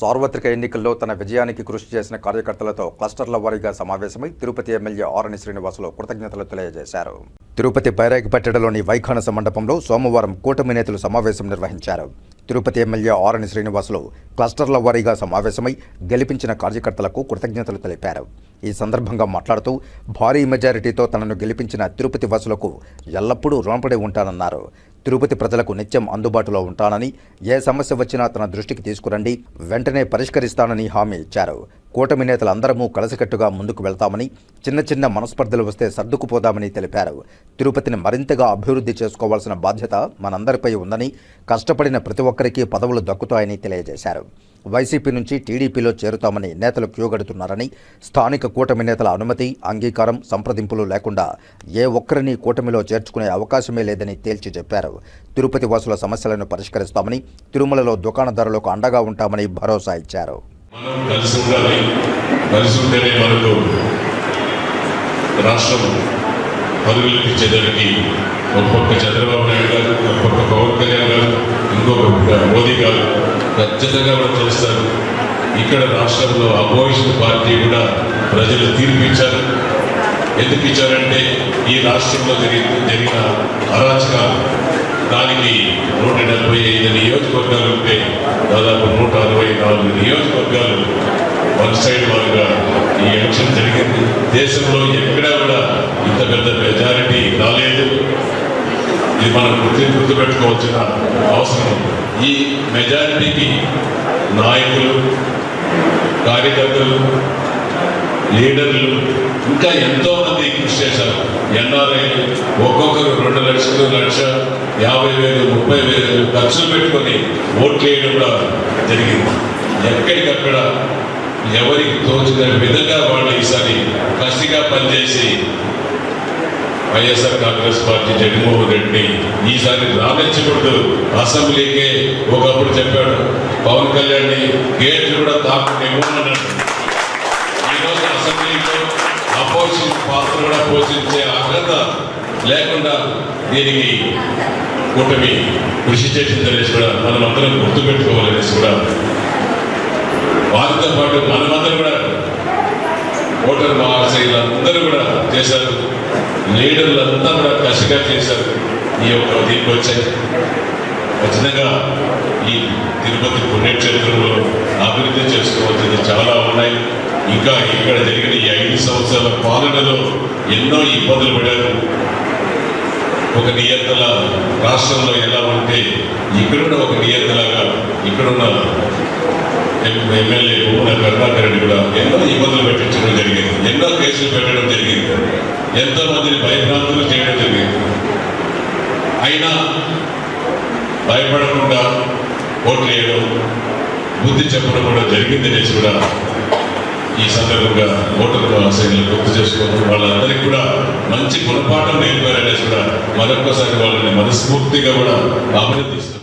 సార్వత్రిక ఎన్నికల్లో తన విజయానికి కృషి చేసిన కార్యకర్తలతో క్లస్టర్ల వారీగా సమావేశమై తిరుపతి ఎమ్మెల్యే ఆరణి శ్రీనివాసులు కృతజ్ఞతలు తెలియజేశారు. తిరుపతి బైరాగిపట్టెడలోని వైఖానస మండపంలో సోమవారం కూటమి నేతలు సమావేశం నిర్వహించారు. తిరుపతి ఎమ్మెల్యే ఆరణి శ్రీనివాసులు క్లస్టర్ల వారీగా సమావేశమై గెలిపించిన కార్యకర్తలకు కృతజ్ఞతలు తెలిపారు. ఈ సందర్భంగా మాట్లాడుతూ భారీ మెజారిటీతో తనను గెలిపించిన తిరుపతి వాసులకు ఎల్లప్పుడూ రుణపడి ఉంటానన్నారు. తిరుపతి ప్రజలకు నిత్యం అందుబాటులో ఉంటానని ఏ సమస్య వచ్చినా తన దృష్టికి తీసుకురండి వెంటనే పరిష్కరిస్తానని హామీ ఇచ్చారు. కూటమి నేతలందరమూ కలిసికట్టుగా ముందుకు వెళ్తామని చిన్న చిన్న మనస్పర్ధలు వస్తే సర్దుకుపోదామని తెలిపారు. తిరుపతిని మరింతగా అభివృద్ధి చేసుకోవాల్సిన బాధ్యత మనందరిపై ఉందని కష్టపడిన ప్రతి ఒక్కరికి పదవులు దక్కుతాయని తెలియజేశారు. వైసీపీ నుంచి టీడీపీలో చేరుతామని నేతలు క్యూగడుతున్నారని స్థానిక కూటమి నేతల అనుమతి అంగీకారం సంప్రదింపులు లేకుండా ఏ ఒక్కరిని కూటమిలో చేర్చుకునే అవకాశమే లేదని తేల్చి చెప్పారు. తిరుపతి వాసుల సమస్యలను పరిష్కరిస్తామని తిరుమలలో దుకాణదారులకు అండగా ఉంటామని భరోసా ఇచ్చారు. చంద్రబాబు నాయుడు గారు ఒక పవన్ కళ్యాణ్ గారు ఇంకొక మోదీ గారు. ఖచ్చితంగా కూడా చేస్తారు. ఇక్కడ రాష్ట్రంలో అపోజిషన్ పార్టీ కూడా ప్రజలు తీర్పు ఇచ్చారు. ఎందుకు ఇచ్చారంటే ఈ రాష్ట్రంలో జరిగిన జరిగిన అరాచకాలు. దానికి నూట డెబ్బై ఐదు నియోజకవర్గాలు ఉంటే దాదాపు నూట అరవై నాలుగు నియోజకవర్గాలు వన్ సైడ్ వారుగా ఈ ఎలక్షన్ జరిగింది. దేశంలో ఎక్కడా కూడా ఇంత పెద్ద మెజారిటీ రాలేదు. ఇది మనం గుర్తు గుర్తుపెట్టుకోవాల్సిన అవసరం ఈ మెజారిటీకి నాయకులు కార్యకర్తలు లీడర్లు ఇంకా ఎంతో మంది కృషి చేశారు. ఎన్ఆర్ఐలు ఒక్కొక్కరు రెండు లక్షలు లక్ష యాభై వేలు ముప్పై వేలు ఖర్చులు పెట్టుకొని ఓట్లు వేయడం కూడా జరిగింది. ఎక్కడికక్కడ ఎవరికి తోచిన విధంగా వాళ్ళు ఈసారి కసిగా పనిచేసి వైఎస్ఆర్ కాంగ్రెస్ పార్టీ జగన్మోహన్ రెడ్డిని ఈసారి రానిచ్చకూడదు అసెంబ్లీకే ఒకప్పుడు చెప్పాడు పవన్ కళ్యాణ్ గేట్లు కూడా తాకుండా అన్నాడు. ఈరోజు అసెంబ్లీలో అపోజిషన్ పాత్ర కూడా పోషించే అర్హత లేకుండా దీనికి కూటమి కృషి చేసిందనేసి కూడా మనమందరం గుర్తుపెట్టుకోవాలనేసి కూడా వారితో పాటు మనమందరం కూడా ఓటర్ మహాశైలందరూ కూడా చేశారు. లీడర్లంతా కూడా కసిగా చేశారు ఈ యొక్క దీనికి వచ్చాయి ఖచ్చితంగా ఈ తిరుపతి పుణ్యక్షేత్రంలో అభివృద్ధి చేసుకోవాల్సింది చాలా ఉన్నాయి. ఇంకా ఇక్కడ జరిగిన ఈ ఐదు సంవత్సరాల పాలనలో ఎన్నో ఇబ్బందులు పడారు. ఒక నియంత్రణ రాష్ట్రంలో ఎలా ఉంటే ఇక్కడ కూడా ఒక నియంత్రణగా ఇక్కడున్న ఎం- ఎమ్మెల్యే భూమన కరుణాకర్ రెడ్డి కూడా ఎన్నో ఇబ్బందులు పెట్టించడం జరిగింది. ఎన్నో కేసులు పెట్టడం ఎంతో మందిని భయభ్రాంతులు చేయడం జరిగింది. అయినా భయపడకుండా ఓట్లు వేయడం బుద్ధి చెప్పడం కూడా జరిగింది అనేసి కూడా ఈ సందర్భంగా ఓటర్ మహాశైలు గుర్తు చేసుకోవడం వాళ్ళందరికీ కూడా మంచి గుణపాఠం నేర్పారనేసి కూడా మరొకసారి వాళ్ళని మనస్ఫూర్తిగా కూడా అభినందిస్తున్నారు